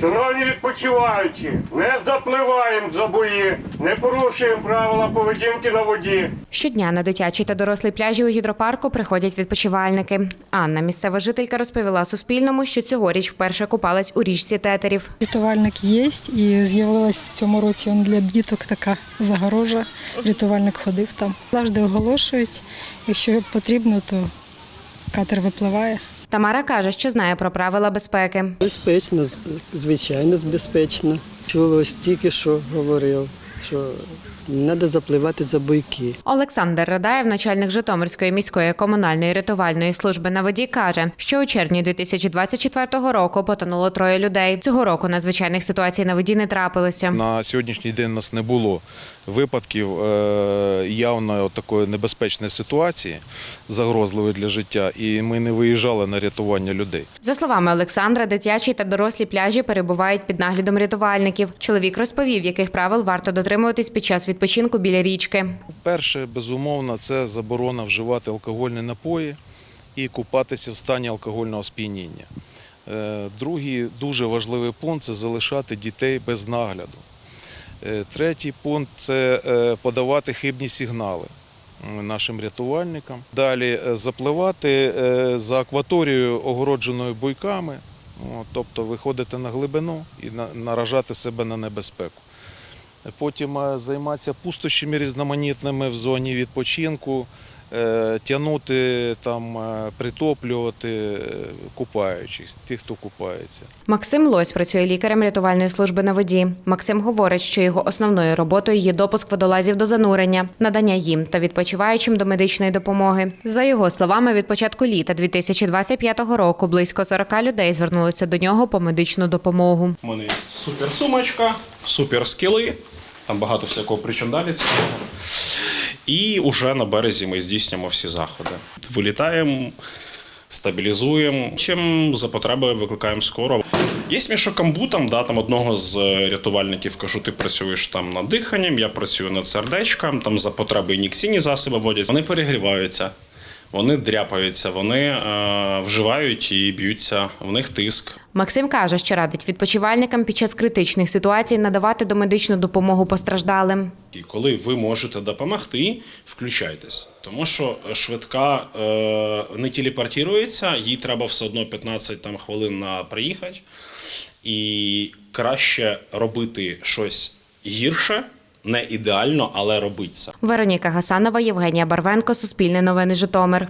Шановні відпочиваючі, не запливаємо за бої, не порушуємо правила поведінки на воді. Щодня на дитячі та дорослі пляжі у гідропарку приходять відпочивальники. Анна, місцева жителька, розповіла Суспільному, що цьогоріч вперше купалась у річці тетерів. Рятувальник є і з'явилась в цьому році для діток така загорожа. Рятувальник ходив там. Завжди оголошують. Якщо потрібно, то катер випливає. Тамара каже, що знає про правила безпеки. Безпечно, звичайно, безпечно. Чула ось тільки що говорив, що не треба запливати за бойки. Олександр Радаєв, начальник Житомирської міської комунальної рятувальної служби на воді, каже, що у червні 2024 року потонуло троє людей. Цього року надзвичайних ситуацій на воді не трапилося. На сьогоднішній день у нас не було випадків е, явно такої небезпечної ситуації, загрозливої для життя, і ми не виїжджали на рятування людей. За словами Олександра, дитячі та дорослі пляжі перебувають під наглядом рятувальників. Чоловік розповів, яких правил варто дотримуватись під час відпочинку біля річки. Перше, безумовно, це заборона вживати алкогольні напої і купатися в стані алкогольного сп'яніння. Е, Другий дуже важливий пункт це залишати дітей без нагляду. Е, Третій пункт це е, подавати хибні сигнали нашим рятувальникам. Далі запливати за акваторією, огородженою буйками, тобто виходити на глибину і наражати себе на небезпеку. Потім е, займатися пустощами різноманітними в зоні відпочинку, е, тягнути, там, е, притоплювати купаючих, тих, хто купається. Максим Лось працює лікарем рятувальної служби на воді. Максим говорить, що його основною роботою є допуск водолазів до занурення, надання їм та відпочиваючим до медичної допомоги. За його словами, від початку літа 2025 року близько 40 людей звернулися до нього по медичну допомогу. У мене є супер сумочка, супер скіли, там багато всякого причандалі цікавого. І вже на березі ми здійснюємо всі заходи. Вилітаємо, стабілізуємо. Чим за потреби викликаємо скоро. Є мішок амбутом, да, там одного з рятувальників кажу, ти працюєш там над диханням, я працюю над сердечком, там за потреби ін'єкційні засоби вводять. Вони перегріваються, вони дряпаються, вони е, вживають і б'ються, в них тиск. Максим каже, що радить відпочивальникам під час критичних ситуацій надавати домедичну допомогу постраждалим. І коли ви можете допомогти, включайтесь. Тому що швидка е, не телепортується, їй треба все одно 15 там, хвилин на приїхати. І краще робити щось гірше, не ідеально, але робиться. Вероніка Гасанова, Євгенія Барвенко, Суспільне новини Житомир.